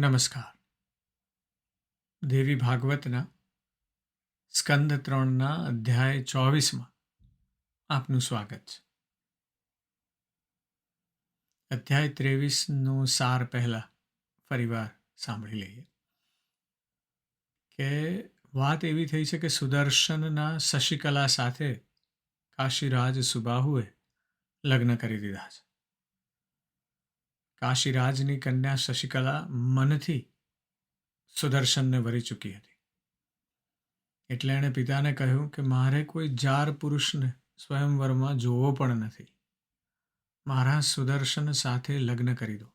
નમસ્કાર. દેવી ભાગવતના સ્કંદ ત્રણના અધ્યાય ચોવીસમાં આપનું સ્વાગત છે. અધ્યાય ત્રેવીસનો સાર પહેલા ફરીવાર સાંભળી લઈએ. કે વાત એવી થઈ છે કે સુદર્શનના શશિકલા સાથે કાશીરાજ સુબાહુએ લગ્ન કરી દીધા છે. કાશીરાજની કન્યા શશિકલા મનથી સુદર્શનને વરી ચૂકી હતી. એટલે એણે પિતાને કહ્યું કે મારે કોઈ જાર પુરુષને સ્વયંવરમાં જોવો પણ નથી. મારા સુદર્શન સાથે લગ્ન કરી દો.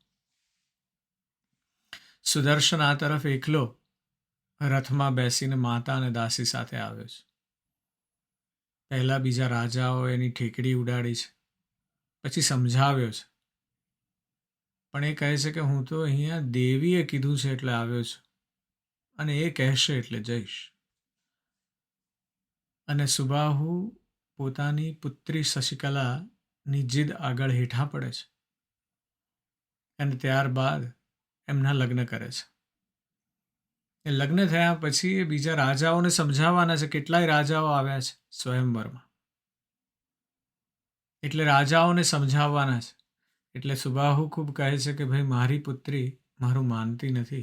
સુદર્શન આ તરફ એકલો રથમાં બેસીને માતા અને દાસી સાથે આવ્યો છે. પહેલા બીજા રાજાઓ એની ઠેકડી ઉડાડી છે. પછી સમજાવ્યો છે પણ એ કહે છે કે હું તો અહીંયા દેવીએ કીધું છે એટલે આવ્યો છું. અને એ કહેશે એટલે જઈશ. અને સુબાહુ પોતાની પુત્રી શશિકલાની જીદ આગળ હેઠા પડે છે. અને ત્યારબાદ એમના લગ્ન કરે છે. એ લગ્ન થયા પછી એ બીજા રાજાઓને સમજાવવાના છે. કેટલાય રાજાઓ આવ્યા છે સ્વયંવરમાં. એટલે રાજાઓને સમજાવવાના છે. એટલે સુબાહુ ખૂબ કહે છે કે, ભાઈ, મારી પુત્રી મારું માનતી નથી.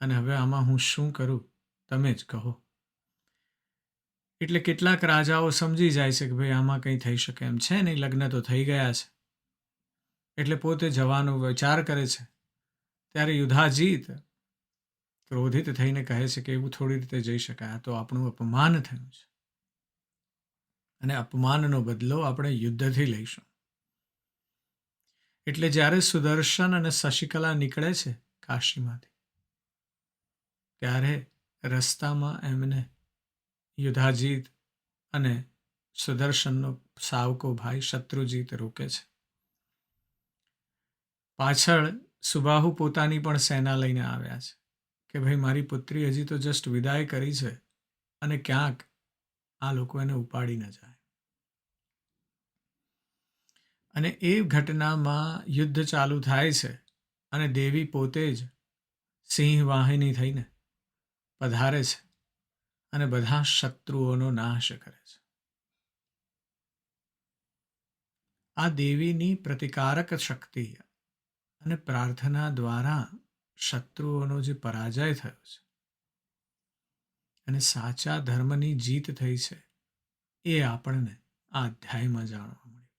અને હવે આમાં હું શું કરું? તમે જ કહો. એટલે કેટલાક રાજાઓ સમજી જાય છે કે, ભાઈ, આમાં કંઈ થઈ શકે એમ છે નહીં. લગ્ન તો થઈ ગયા છે. એટલે પોતે જવાનો વિચાર કરે છે. ત્યારે યુધાજીત ક્રોધિત થઈને કહે છે કે, એવું થોડી રીતે જઈ શકાય. તો આપણું અપમાન થયું છે. અને અપમાનનો બદલો આપણે યુદ્ધથી લઈશું. એટલે જ્યારે સુદર્શન અને શશિકલા નીકળે છે કાશીમાંથી, ત્યારે રસ્તામાં એમને યુધાજીત અને સુદર્શનનો સાવકો ભાઈ શત્રુજીત રોકે છે. પાછળ સુબાહુ પોતાની પણ સેના લઈને આવ્યા છે કે ભાઈ, મારી પુત્રી હજી તો જસ્ટ વિદાય કરી છે અને ક્યાંક આ લોકો એને ઉપાડી ન જાય. અને એ ઘટનામાં યુદ્ધ ચાલુ થાય છે અને દેવી પોતે જ સિંહ વાહિની થઈને પધારે છે અને બધા શત્રુઓનો નાશ કરે છે. આ દેવીની પ્રતિકારક શક્તિ અને પ્રાર્થના દ્વારા શત્રુઓનો જે પરાજય થયો છે અને સાચા ધર્મની જીત થઈ છે એ આપણને આ અધ્યાયમાં જાણવા મળે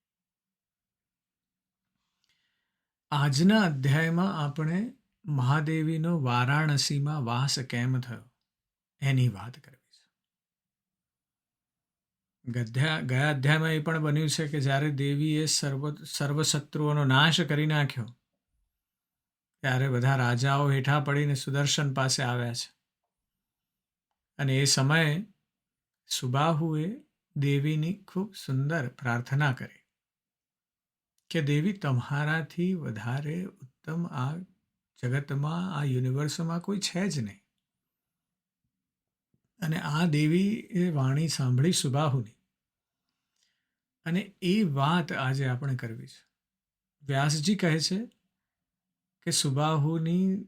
આજના અધ્યાયમાં આપણે મહાદેવીનો વારાણસીમાં વાસ કેમ થયો એની વાત કરવી છે ગયા અધ્યાયમાં એ પણ બન્યું છે કે જ્યારે દેવીએ સર્વ, સર્વશત્રુઓનો નાશ કરી નાખ્યો, ત્યારે બધા રાજાઓ હેઠા પડીને સુદર્શન પાસે આવ્યા છે. અને એ સમયે સુબાહુએ દેવીની ખૂબ સુંદર પ્રાર્થના કરી. કે દેવી, તમારાથી વધારે ઉત્તમ આ જગતમાં, આ યુનિવર્સમાં કોઈ છે જ નહીં. અને આ દેવી એ વાણી સાંભળી સુબાહુની. અને એ વાત આજે આપણે કરવી છે. વ્યાસજી કહે છે કે સુબાહુની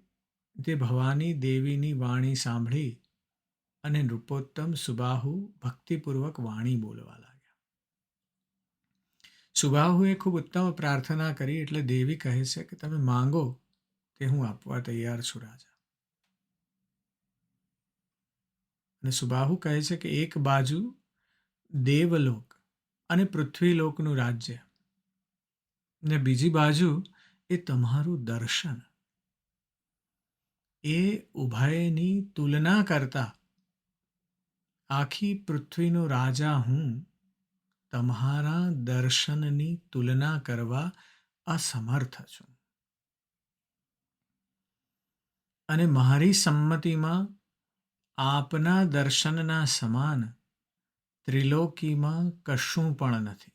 તે ભવાની દેવીની વાણી સાંભળી અને નૃપોત્તમ સુબાહુ ભક્તિપૂર્વક વાણી બોલવા સુબાહુએ ખૂબ ઉત્તમ પ્રાર્થના કરી એટલે દેવી કહે છે કે તમે માંગો તે હું આપવા તૈયાર છું, રાજા. અને સુબાહુ કહે છે કે એક બાજુ દેવલોક અને પૃથ્વીલોકનું રાજ્ય ને બીજી બાજુ એ તમારું દર્શન. એ ઉભયની તુલના કરતા આખી પૃથ્વીનો રાજા હું તમારા દર્શનની તુલના કરવા અસમર્થ છું. અને મારી સંમતિમાં આપના દર્શનના સમાન ત્રિલોકીમાં કશું પણ નથી.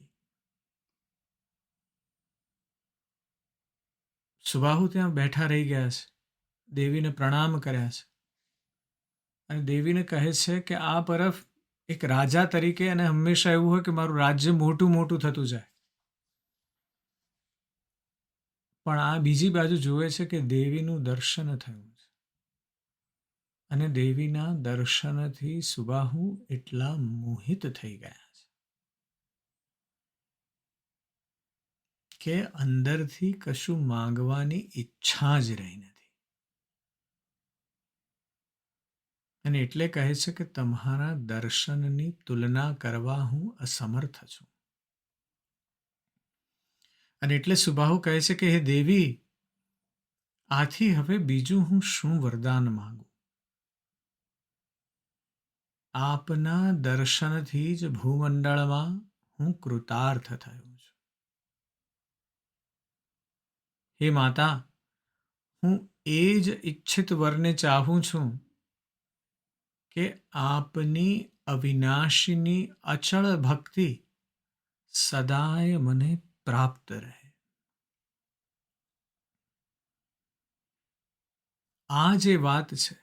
સુબાહુ ત્યાં બેઠા રહી ગયા છે. દેવીને પ્રણામ કર્યા છે. અને દેવીને કહે છે કે આ પરફ એક રાજા તરીકે અને હંમેશા એવું હોય કે મારું રાજ્ય મોટું મોટું થતું જાય. પણ આ બીજી બાજુ જુએ છે કે દેવીનું દર્શન થયું છે. અને દેવીના દર્શનથી સુબાહુ એટલા મોહિત થઈ ગયા છે. કે અંદરથી કશું માંગવાની ઈચ્છા જ રહી નથી. અને એટલે કહે છે કે તમારા દર્શનની તુલના કરવા હું અસમર્થ છું. અને એટલે સુબાહુ કહે છે કે, હે દેવી, આથી હવે બીજું હું શું વરદાન માંગુ? આપના દર્શનથી જ ભૂમંડળમાં હું કૃતાર્થ થયો છું. હે માતા, હું એ જ ઈચ્છિત વરને ચાહું છું કે આપની અવિનાશીની અચળ ભક્તિ સદાય મને પ્રાપ્ત રહે. આ જે વાત છે,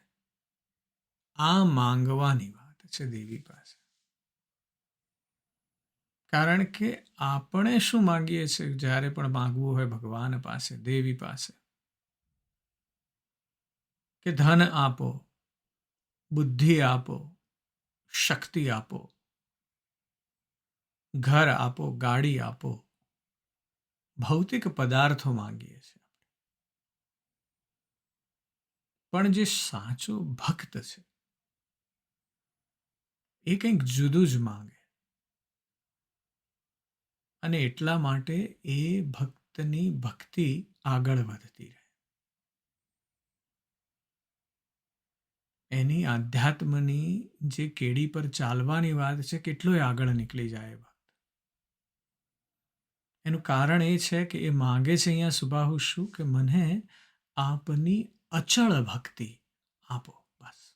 આ માંગવાની વાત છે દેવી પાસે. કારણ કે આપણે શું માંગીએ છીએ? જ્યારે પણ માંગવું હોય ભગવાન પાસે, દેવી પાસે, કે ધન આપો બુદ્ધિ આપો, શક્તિ આપો, ઘર આપો, ગાડી આપો, ભૌતિક પદાર્થો માંગીએ છીએ. પણ જે સાચો ભક્ત છે, એ કંઈક જુદું જ માંગે. અને એટલા માટે એ ભક્તની ભક્તિ આગળ વધતી રહે. એની આધ્યાત્મની જે કેડી પર ચાલવાની વાત છે, કેટલોય આગળ નીકળી જાય ભક્ત એનું કારણ એ છે કે એ માંગે છે અહીંયા સુબાહુ શું કે મને આપની અચળ ભક્તિ આપો, બસ.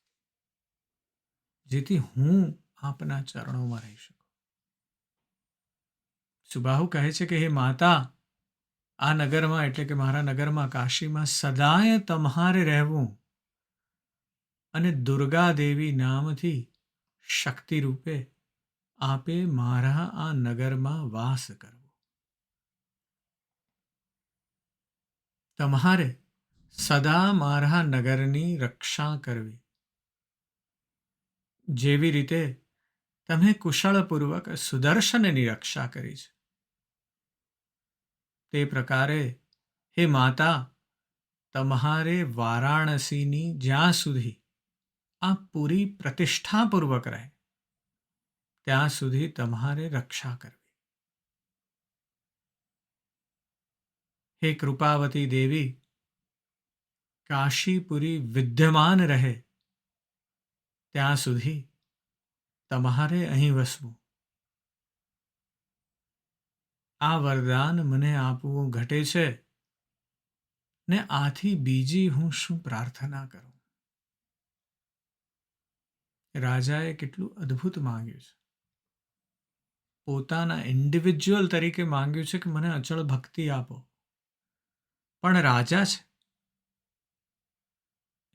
જેથી હું આપના ચરણોમાં રહી શકું. સુબાહુ કહે છે કે, હે માતા, આ નગરમાં એટલે કે મારા નગરમાં કાશીમાં સદાય તમારે રહેવું અને દુર્ગા દેવી નામથી શક્તિ રૂપે આપે મારા આ નગરમાં વાસ કરવો. તમારે સદા મારા નગરની રક્ષા કરવી. જેવી રીતે તમે કુશળપૂર્વક સુદર્શનની રક્ષા કરી છે. તે પ્રકારે હે માતા, તમારે વારાણસીની જ્યાં સુધી આ પૂરી પ્રતિષ્ઠાપૂર્વક રહે. ત્યાં સુધી તમારે રક્ષા કરવી. હે કૃપાવતી દેવી, કાશીપુરી વિદ્યમાન રહે. ત્યાં સુધી તમારે અહીં વસવું. આ વરદાન મને આપવું ઘટે છે ને આથી બીજી હું શું પ્રાર્થના કરું? રાજાએ કેટલું અદ્ભુત માંગ્યું છે. પોતાના ઇન્ડિવિજ્યુઅલ તરીકે માંગ્યું છે કે મને અચળ ભક્તિ આપો. પણ રાજા છે.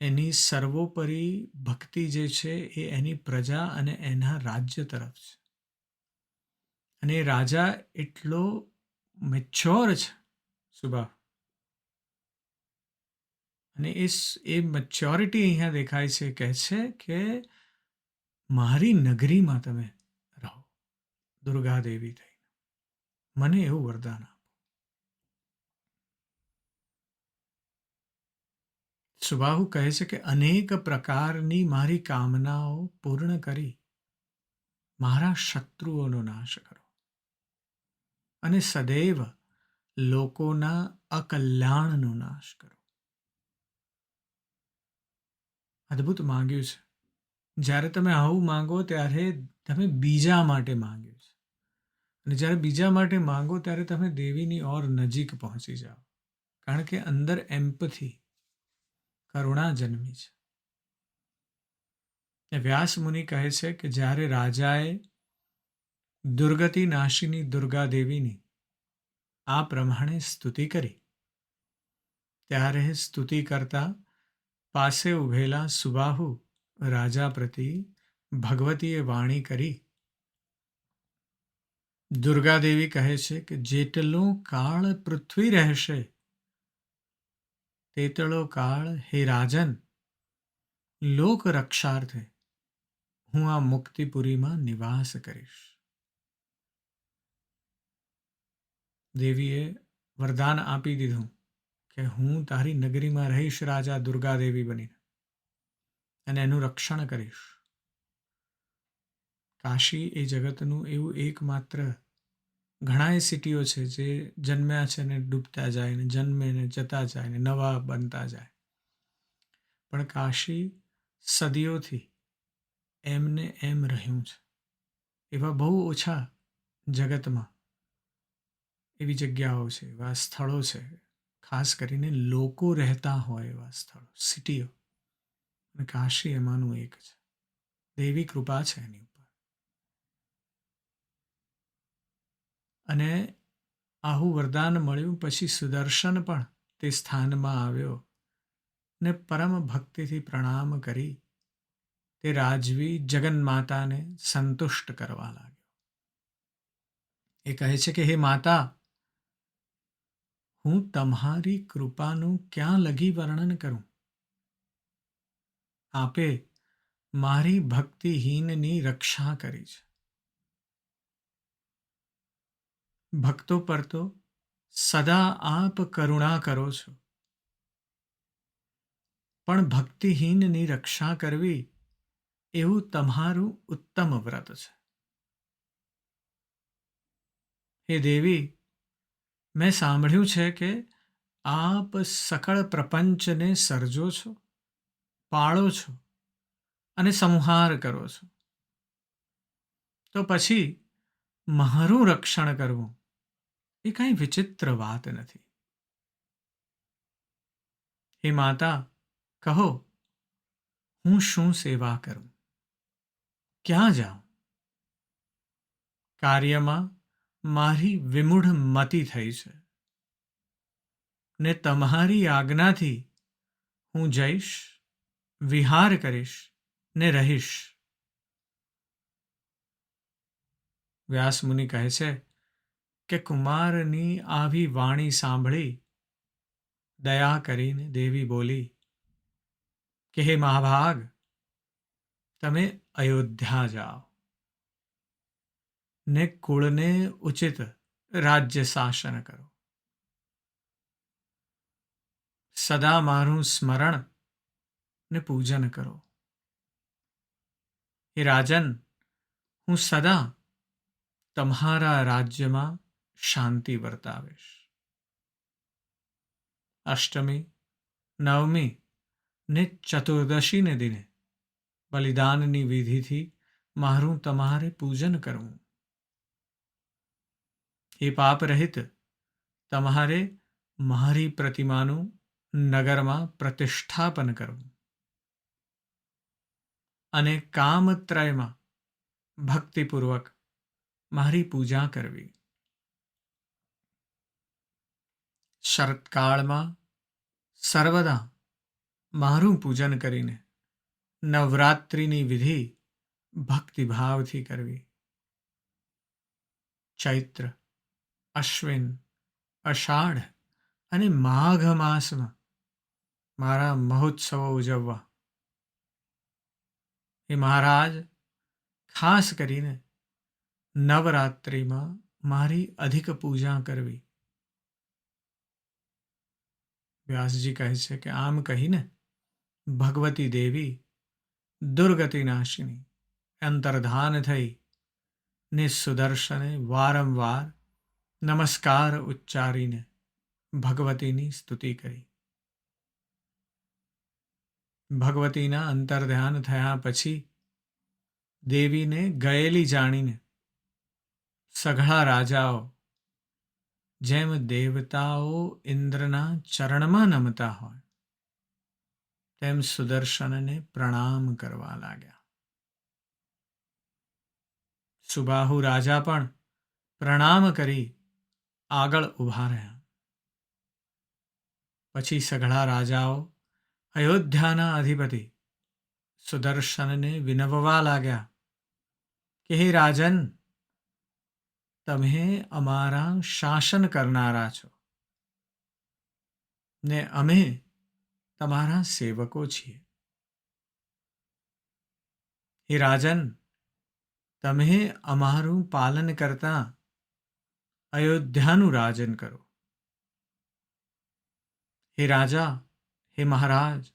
એની સર્વોપરી ભક્તિ જે છે એ એની પ્રજા અને એના રાજ્ય તરફ છે. અને એ રાજા એટલો મેચ્યોર છે સુભાવ અને એ એ મેચ્યોરિટી અહીંયા દેખાય છે, કહે છે કે મારી નગરીમાં તમે રહો. દુર્ગા દેવી થઈને. મને એવું વરદાન આપો. સુબાહુ કહે છે કે અનેક પ્રકારની મારી કામનાઓ પૂર્ણ કરી. મારા શત્રુઓનો નાશ કરો. અને સદૈવ લોકોના અકલ્યાણનો નાશ કરો. અદ્ભુત માંગ્યું છે. જ્યારે તમે આવું માંગો ત્યારે તમે બીજા માટે માંગ્યું છે. અને જ્યારે બીજા માટે માંગો ત્યારે તમે દેવીની ઓર નજીક પહોંચી જાઓ. કારણ કે અંદર એમ્પથી કરુણા જન્મી છે. વ્યાસ મુનિ કહે છે કે જ્યારે રાજાએ દુર્ગતિ નાશીની દુર્ગા દેવીની આ પ્રમાણે સ્તુતિ કરી, ત્યારે સ્તુતિ કરતા પાસે ઉભેલા સુબાહુ રાજા પ્રતિ ભગવતીએ વાણી કરી. દુર્ગાદેવી કહે છે કે જેટલો કાળ પૃથ્વી રહેશે, તેટલો કાળ હે રાજન, લોક રક્ષાર્થે હું આ મુક્તિપુરીમાં નિવાસ કરીશ. દેવીએ વરદાન આપી દીધું કે હું તારી નગરીમાં રહીશ રાજા દુર્ગાદેવી બનીને. અને એનું રક્ષણ કરીશ. કાશી એ જગતનું એવું એકમાત્ર ઘણાય સિટીઓ છે જે જન્મ્યા છે ને ડૂબતા જાય ને જન્મે ને જતા જાય ને નવા બનતા જાય. પણ કાશી સદીઓથી એમને એમ રહ્યું છે. એવા બહુ ઓછા જગતમાં એવી જગ્યાઓ છે, એવા સ્થળો છે, ખાસ કરીને લોકો રહેતા હોય એવા સ્થળો, સિટીઓ. અને કાશી એમાંનું એક છે. દેવી કૃપા છે એની ઉપર. અને આવું વરદાન મળ્યું પછી સુદર્શન પણ તે સ્થાનમાં આવ્યો ને પરમ ભક્તિથી પ્રણામ કરી તે રાજવી જગન્માતાને સંતુષ્ટ કરવા લાગ્યો. એ કહે છે કે, હે માતા, હું તમારી કૃપાનું ક્યાં લગી વર્ણન કરું? આપે મારી ભક્તિહીનની રક્ષા કરી છે. ભક્તો પર તો સદા આપ કરુણા કરો છો. પણ ભક્તિહીનની રક્ષા કરવી એવું તમારું ઉત્તમ વ્રત છે. હે દેવી, મેં સાંભળ્યું છે કે આપ સકળ પ્રપંચને સર્જો છો. પાળો છો અને સંહાર કરો છો. તો પછી મારું રક્ષણ કરવું એ કાંઈ વિચિત્ર વાત નથી. હે માતા, કહો, હું શું સેવા કરું? ક્યાં જાઉં? કાર્યમાં મારી વિમૂઢ મતિ થઈ છે. ને તમારી આજ્ઞાથી હું જઈશ વિહાર કરીશ ને રહીશ. વ્યાસમુનિ કહે છે કે કુમારની આવી વાણી સાંભળી, દયા કરીને દેવી બોલી, કે હે મહાભાગ, તમે અયોધ્યા જાઓ. ને કુળને ઉચિત રાજ્ય શાસન કરો. સદા મારું સ્મરણ ને પૂજન કરો. હે રાજન, હું સદા તમારા રાજ્યમાં શાંતિ વર્તાવીશ. અષ્ટમી, નવમી ને ચતુર્દશીને દિને બલિદાનની વિધિથી મારું તમારે પૂજન કરવું. એ પાપ રહિત, તમારે મારી પ્રતિમાનું નગરમાં પ્રતિષ્ઠાપન કરવું. અને કામત્રયમાં ભક્તિપૂર્વક મારી પૂજા કરવી. શરતકાળમાં સર્વદા મારું પૂજન કરીને નવરાત્રિની વિધિ ભક્તિભાવથી કરવી. ચૈત્ર, અશ્વિન, અષાઢ અને માઘ માસમાં મારા મહોત્સવો ઉજવવા. એ મહારાજ, ખાસ કરીને નવરાત્રિમાં મારી અધિક પૂજા કરવી. વ્યાસજી કહે છે કે આમ કહીને ભગવતી દેવી દુર્ગતિ નાશિની અંતર્ધાન થઈ ને સુદર્શને વારંવાર નમસ્કાર ઉચ્ચારીને ભગવતીની સ્તુતિ કરી. ભગવતીના અંતર્ધ્યાન થયા પછી દેવીને ગયેલી જાણીને, સઘળા રાજાઓ, જેમ દેવતાઓ ઇન્દ્રના ચરણમાં નમતા હોય, તેમ સુદર્શનને પ્રણામ કરવા લાગ્યા. સુબાહુ રાજા પણ પ્રણામ કરી આગળ ઊભા રહ્યા. પછી સઘળા રાજાઓ અયોધ્યાના અધિપતિ સુદર્શનને વિનવવા લાગ્યા કે હે રાજન તમે અમારા શાસન કરનારા છો ને અમે તમારા સેવકો છીએ હે રાજન તમે અમારું પાલન કરતા અયોધ્યાનું રાજન કરો હે રાજા હે મહારાજ,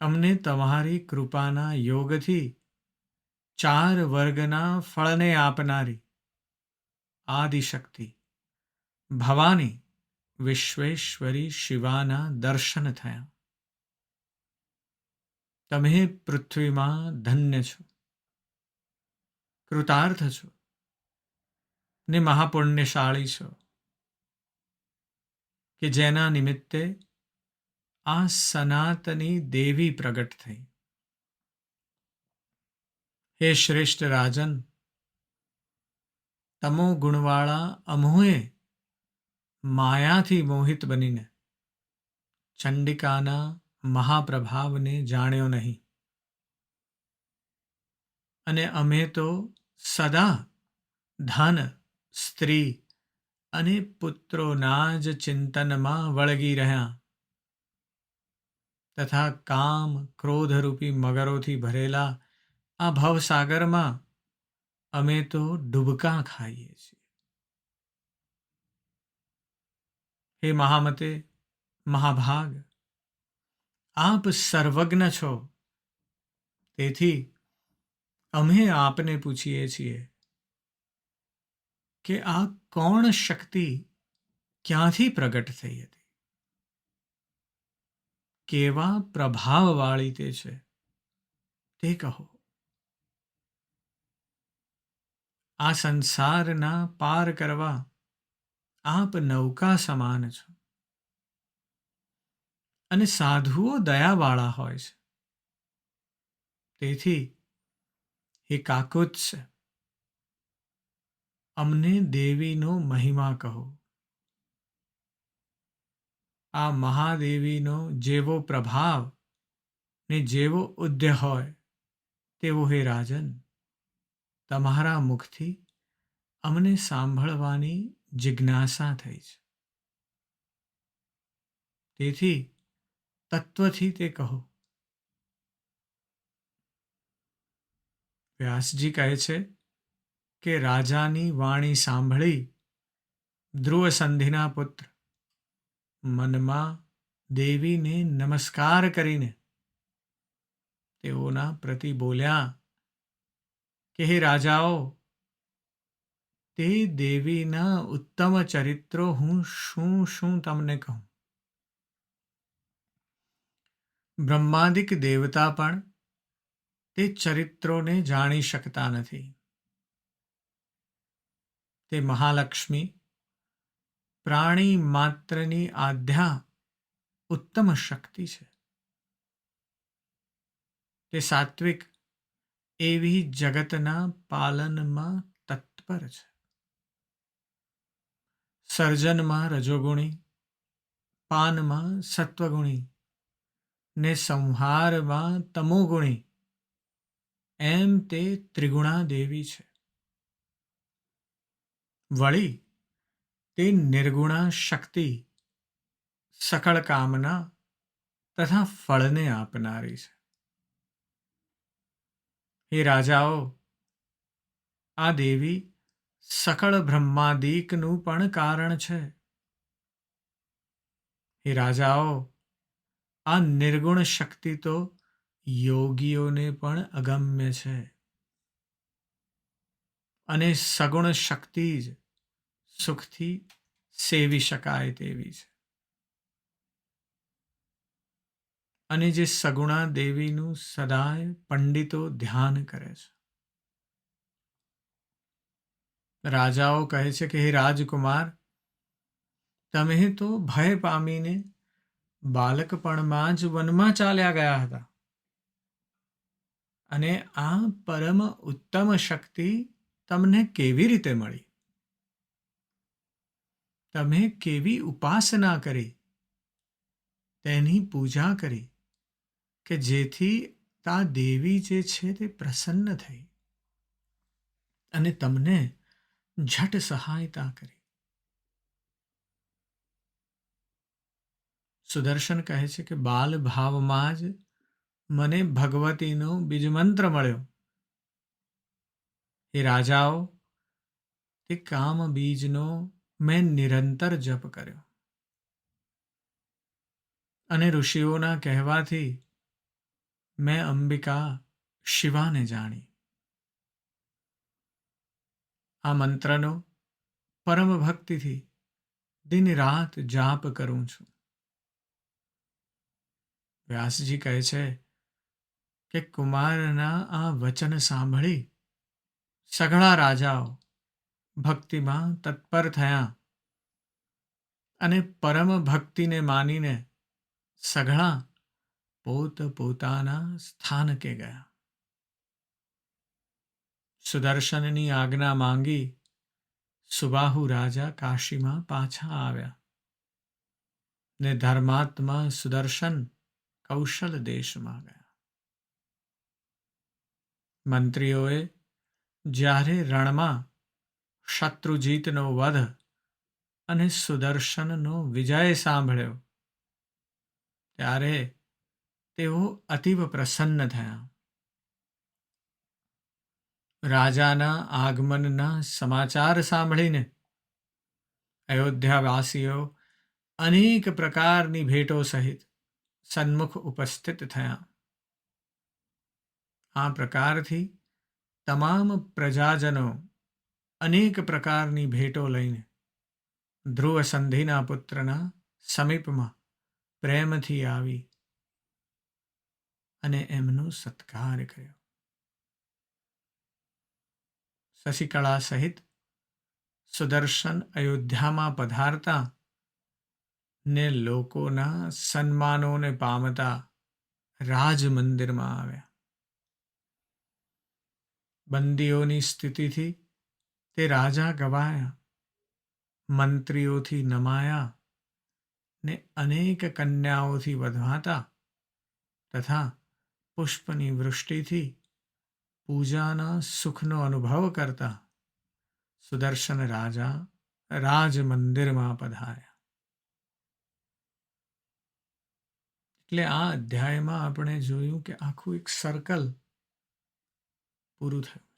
અમને તમારી કૃપાના યોગથી ચાર વર્ગના ફળને આપનારી આદિશક્તિ ભવાની વિશ્વેશ્વરી શિવાના દર્શન થયા. તમે પૃથ્વીમાં ધન્ય છો, કૃતાર્થ છો, ને મહાપુણ્યશાળી છો, કે જેના નિમિત્તે આ સનાતની દેવી પ્રગટ થઈ. હે શ્રેષ્ઠ રાજન, તમો ગુણવાળા અમોહે માયાથી મોહિત બનીને ચંડિકાના મહાપ્રભાવને જાણ્યો નહીં. અને અમે તો સદા ધન, સ્ત્રી અને પુત્રોના જ ચિંતનમાં વળગી રહ્યા. તથા કામ ક્રોધરૂપી મગરોથી ભરેલા આ ભવસાગરમાં અમે તો ડૂબકા ખાઈએ છીએ. હે મહામતે, મહાભાગ, આપ સર્વજ્ઞ છો. તેથી અમે આપને પૂછીએ છીએ કે આ કોણ શક્તિ ક્યાંથી પ્રગટ થઈ હતી? કેવા પ્રભાવવાળી તે છે? તે કહો. આ સંસારના પાર કરવા આપ નૌકા સમાન છો. અને સાધુઓ દયાવાળા હોય છે. તેથી હે છે. અમને દેવીનો મહિમા કહો. આ મહાદેવીનો જેવો પ્રભાવ ને જેવો ઉદ્ય હોય તેવો હે રાજન. તમારા મુખથી અમને સાંભળવાની જિજ્ઞાસા થઈ છે. તેથી તત્વથી તે કહો. વ્યાસજી કહે છે કે રાજાની વાણી સાંભળી ધ્રુવ સંધિના પુત્ર મનમાં દેવીને નમસ્કાર કરીને તેઓના પ્રતિ બોલ્યા, કે હે રાજાઓ, તે દેવીના ઉત્તમ ચરિત્રો હું શું શું તમને કહું? બ્રહ્માદિક દેવતા પણ તે ચરિત્રોને જાણી શકતા નથી. તે મહાલક્ષ્મી પ્રાણી માત્રની આધ્યા ઉત્તમ શક્તિ છે. તે સાત્વિક એવી જગતના પાલનમાં તત્પર છે. સર્જનમાં રજોગુણી, પાનમાં સત્વગુણી, ને સંહારમાં તમોગુણી, એમ તે ત્રિગુણા દેવી છે. વળી તે નિર્ગુણા શક્તિ, સકળ કામના તથા ફળને આપનારી છે. હે રાજાઓ, આ દેવી સકળ બ્રહ્માદિકનું પણ કારણ છે. હે રાજાઓ, આ નિર્ગુણ શક્તિ તો યોગીઓને પણ અગમ્ય છે. અને સગુણ શક્તિ જ સુખથી સેવી શકાય તેવી છે. અને જે સગુણા દેવીનું સદાય પંડિતો ધ્યાન કરે છે. રાજાઓ કહે છે કે, હે રાજકુમાર, તમે તો ભય પામીને બાલકપણમાં જ વનમાં ચાલ્યા ગયા હતા. અને આ પરમ ઉત્તમ શક્તિ તમને કેવી રીતે મળી? તમે કેવી ઉપાસના કરી? તેની પૂજા કરી, કે જેથી તા દેવી જે છે તે પ્રસન્ન થઈ અને તમને ઝટ સહાયતા કરી. સુદર્શન કહે છે કે બાલ ભાવમાં જ મને ભગવતીનો બીજમંત્ર મળ્યો. એ રાજાઓ, તે કામ બીજનો મેં નિરંતર જપ કર્યો. અને ઋષિઓના કહેવાથી મેં અંબિકા શિવાને જાણી. આ મંત્રનો પરમ ભક્તિથી દિન રાત જાપ કરું છું. વ્યાસજી કહે છે કે કુમારના આ વચન સાંભળી સઘળા રાજાઓ ભક્તિમાં તત્પર થયા અને પરમ ભક્તિને માનીને સઘળા પોત પોતાના સ્થાનકે ગયા. સુદર્શનની આજ્ઞા માંગી સુબાહુ રાજા કાશીમાં પાછા આવ્યા ને ધર્માત્મા સુદર્શન કૌશલ દેશમાં ગયા. મંત્રીઓએ જ્યારે રણમાં શત્રુજીતનો વધ અને સુદર્શનનો વિજય સાંભળ્યો. ત્યારે તેઓ અતિવ પ્રસન્ન થયા. રાજાના આગમનના સમાચાર સાંભળીને અયોધ્યાવાસીઓ અનેક પ્રકારની ભેટો સહિત સન્મુખ ઉપસ્થિત થયા. આ પ્રકારથી તમામ પ્રજાજનો અનેક પ્રકારની ભેટો લઈને ધ્રુવ સંધિના પુત્રના સમીપમાં પ્રેમથી આવી અને એમનો સત્કાર કર્યો. શશિકળા સહિત સુદર્શન અયોધ્યામાં પધારતા ને લોકોના સન્માનોને પામતા રાજ મંદિરમાં આવ્યા. બંદીઓની સ્થિતિથી તે રાજા ગવાયા, મંત્રીઓથી નમાયા ને અનેક કન્યાઓથી વધવાતા તથા પુષ્પની વૃષ્ટિથી પૂજાના સુખનો અનુભવ કરતા સુદર્શન રાજા રાજ મંદિરમાં પધાર્યા. એટલે આ અધ્યાયમાં આપણે જોયું કે આખું એક સર્કલ પૂરું થયું.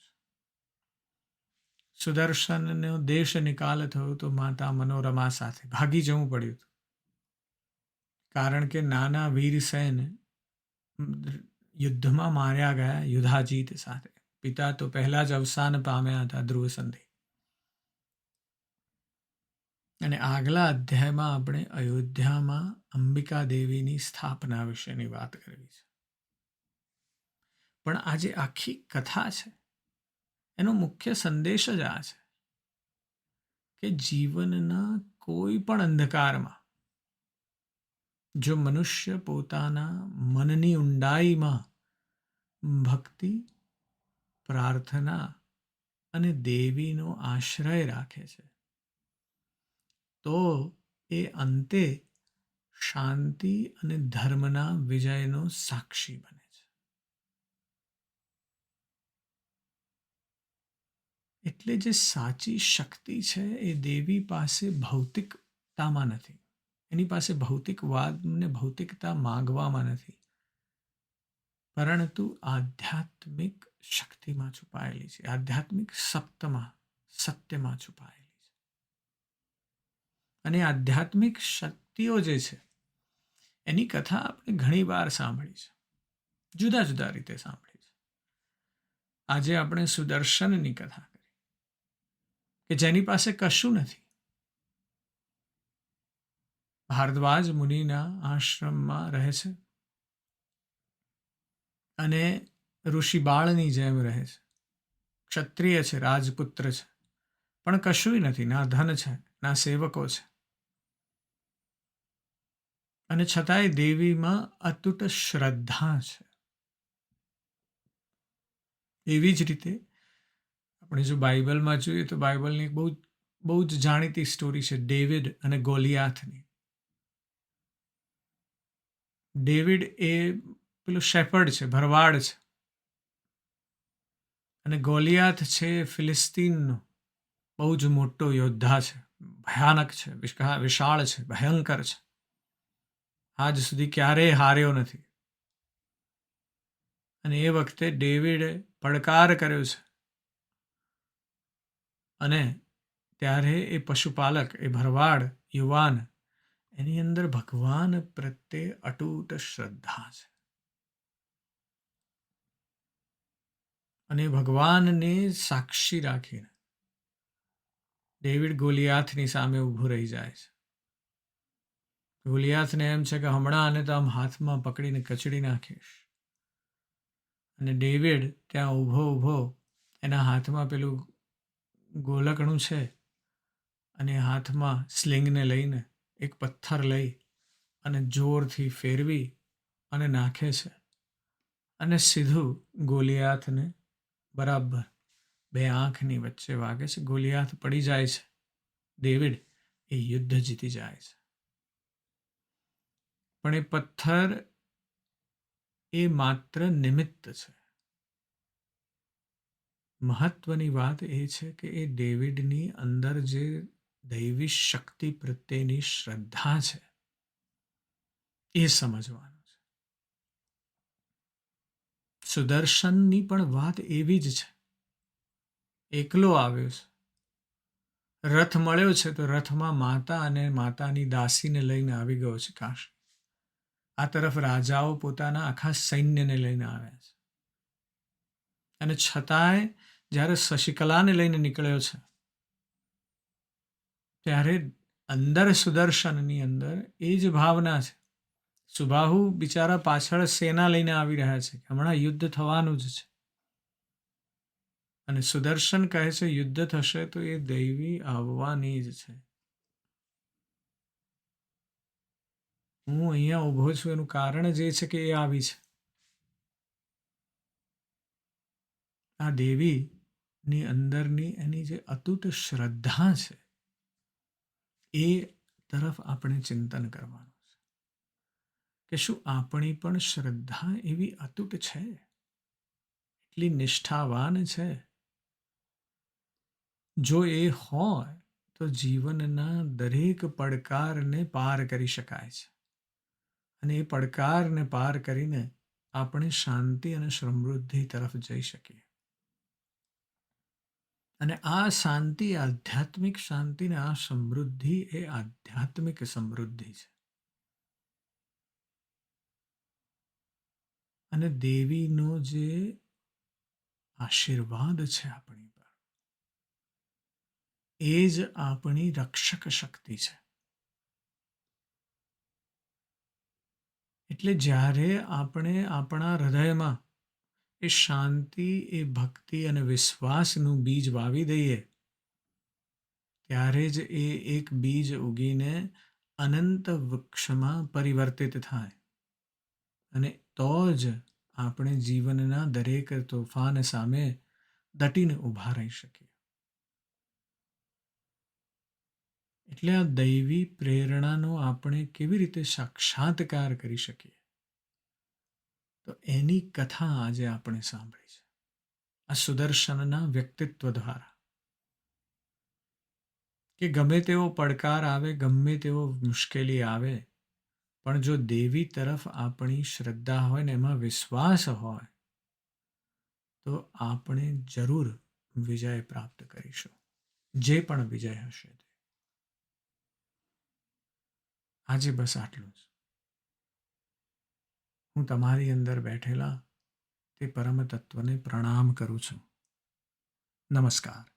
સુદર્શનનો દેશ નિકાલ થયો તો માતા મનોરમા સાથે ભાગી જવું પડ્યું હતું. કારણ કે નાના વીરસેન યુદ્ધમાં માર્યા ગયા યુધાજીત સાથે. પિતા તો પહેલા જ અવસાન પામ્યા હતા ધ્રુવ સંધિ. અને આગલા અધ્યાયમાં આપણે અયોધ્યામાં અંબિકા દેવીની સ્થાપના વિશેની વાત કરવી છે. પણ આજે આખી કથા છે. એનો મુખ્ય સંદેશ જ આ છે કે જીવનના કોઈ પણ અંધકારમાં, જો મનુષ્ય પોતાના મનની ઊંડાઈમાં ભક્તિ, પ્રાર્થના અને દેવીનો આશ્રય રાખે છે, તો એ અંતે શાંતિ અને ધર્મના વિજયનો સાક્ષી બને છે એટલે જે સાચી શક્તિ છે એ દેવી પાસે ભૌતિકતામાં નથી. એની પાસે ભૌતિકવાદને ભૌતિકતા માંગવામાં નથી. પરંતુ આધ્યાત્મિક શક્તિમાં છુપાયેલી છે. આધ્યાત્મિક સપ્તમાં, સત્યમાં છુપાયેલી છે. અને આધ્યાત્મિક શક્તિઓ જે છે, એની કથા આપણે ઘણી વાર સાંભળી છે. જુદા જુદા રીતે સાંભળી છે. આજે આપણે સુદર્શનની કથા કે જેની પાસે કશું નથી. ભારદ્વાજ મુનિના આશ્રમમાં રહે છે. અને ઋષિ બાળની જેમ રહે છે. ક્ષત્રિય છે, રાજપુત્ર છે. પણ કશુંય નથી, ના ધન છે, ના સેવકો છે. અને છતાંય દેવીમાં અતૂટ શ્રદ્ધા છે. એવી જ રીતે આપણે જો બાઇબલમાં જોઈએ તો બાઇબલની બહુ બહુ જ જાણીતી સ્ટોરી છે ડેવિડ અને ગોલિયાથની. ડેવિડ એ પેલું શેફર્ડ છે, ભરવાડ છે. અને ગોલિયાથ છે ફિલિસ્તીનનો, બહુ જ મોટો યોદ્ધા છે. ભયાનક છે વિશાળ છે, ભયંકર છે. આજ સુધી ક્યારેય હાર્યો નથી. અને એ વખતે ડેવિડે પડકાર કર્યો છે. અને ત્યારે એ પશુપાલક, એ ભરવાડ, યુવાન, એની અંદર ભગવાન પ્રત્યે અટૂટ શ્રદ્ધા છે. અને ભગવાનને સાક્ષી રાખીને ડેવિડ ગોલિયાથની સામે ઊભું રહી જાય છે. ગોલિયાથને એમ છે કે હમણાં આને તો આમ હાથમાં પકડીને કચડી નાખીશ. અને ડેવિડ ત્યાં ઊભો ઊભો એના હાથમાં પેલું ગોલકણું છે અને હાથમાં સ્લિંગને લઈને એક પથ્થર લઈ અને જોરથી ફેરવી અને નાખે છે. અને સીધું ગોલિયાથને બરાબર બે આંખની વચ્ચે વાગે છે. ગોલિયાથ પડી જાય છે. ડેવિડ એ યુદ્ધ જીતી જાય છે. પણ એ પથ્થર એ માત્ર નિમિત્ત છે. મહત્વની વાત એ છે કે એ ડેવિડની અંદર જે દૈવી શક્તિ પ્રત્યેની શ્રદ્ધા છે, એ સમજવાનું છે. સુદર્શનની પણ વાત એવી જ છે. એકલો આવ્યો છે. રથ મળ્યો છે તો રથમાં માતા અને માતાની દાસીને લઈને આવી ગયો છે કાશ. આ તરફ રાજાઓ પોતાના આખા સૈન્યને લઈને આવ્યા છે. અને છતાંય જ્યારે શશિકલાને લઈને નીકળ્યો છે, ત્યારે અંદર સુદર્શનની અંદર એ જ ભાવના છે. સુબાહુ બિચારા પાછળ સેના લઈને આવી રહ્યા છે, હમણાં યુદ્ધ થવાનું જ છે. અને સુદર્શન કહે છે, યુદ્ધ થશે તો એ દૈવી આવવાની જ છે. હું અહીંયા ઊભો છું, એનું કારણ જ છે કે એ આવી છે. આ દેવીની અંદરની એની જે અતૂટ શ્રદ્ધા છે, એ તરફ આપણે ચિંતન કરવાનું છે. કે શું આપણી પણ શ્રદ્ધા એવી અતૂટ છે? એટલી નિષ્ઠાવાન છે? જો એ હોય, તો જીવનના દરેક પડકારને પાર કરી શકાય છે. અને એ પડકારને પાર કરીને આપણે શાંતિ અને સમૃદ્ધિ તરફ જઈ શકીએ. અને આ શાંતિ, આધ્યાત્મિક શાંતિ ને આ સમૃદ્ધિ એ આધ્યાત્મિક સમૃદ્ધિ છે. અને દેવીનો જે આશીર્વાદ છે આપણી પર, એ જ આપણી રક્ષક શક્તિ છે. એટલે જ્યારે આપણે આપણા હૃદયમાં એ શાંતિ, એ ભક્તિ અને વિશ્વાસનું બીજ વાવી દઈએ. ત્યારે જ એ એક બીજ ઉગીને અનંત વૃક્ષમાં પરિવર્તિત થાય. અને તો જ આપણે જીવનના દરેક તોફાન સામે દટીને ઊભા રહી શકીએ. એટલે આ દૈવી પ્રેરણાનો આપણે કેવી રીતે સાક્ષાત્કાર કરી શકીએ? તો એની કથા આજે આપણે સાંભળી છે. આ સુદર્શનના વ્યક્તિત્વ દ્વારા. કે ગમે તેવો પડકાર આવે, ગમે તેવો મુશ્કેલી આવે, પણ જો દેવી તરફ આપણી શ્રદ્ધા હોય ને એમાં વિશ્વાસ હોય, તો આપણે જરૂર વિજય પ્રાપ્ત કરીશું. જે પણ વિજય હશે તે. આજે બસ આટલું જ. હું તમારી અંદર બેઠેલા તે પરમ તત્વને પ્રણામ કરું છું. નમસ્કાર.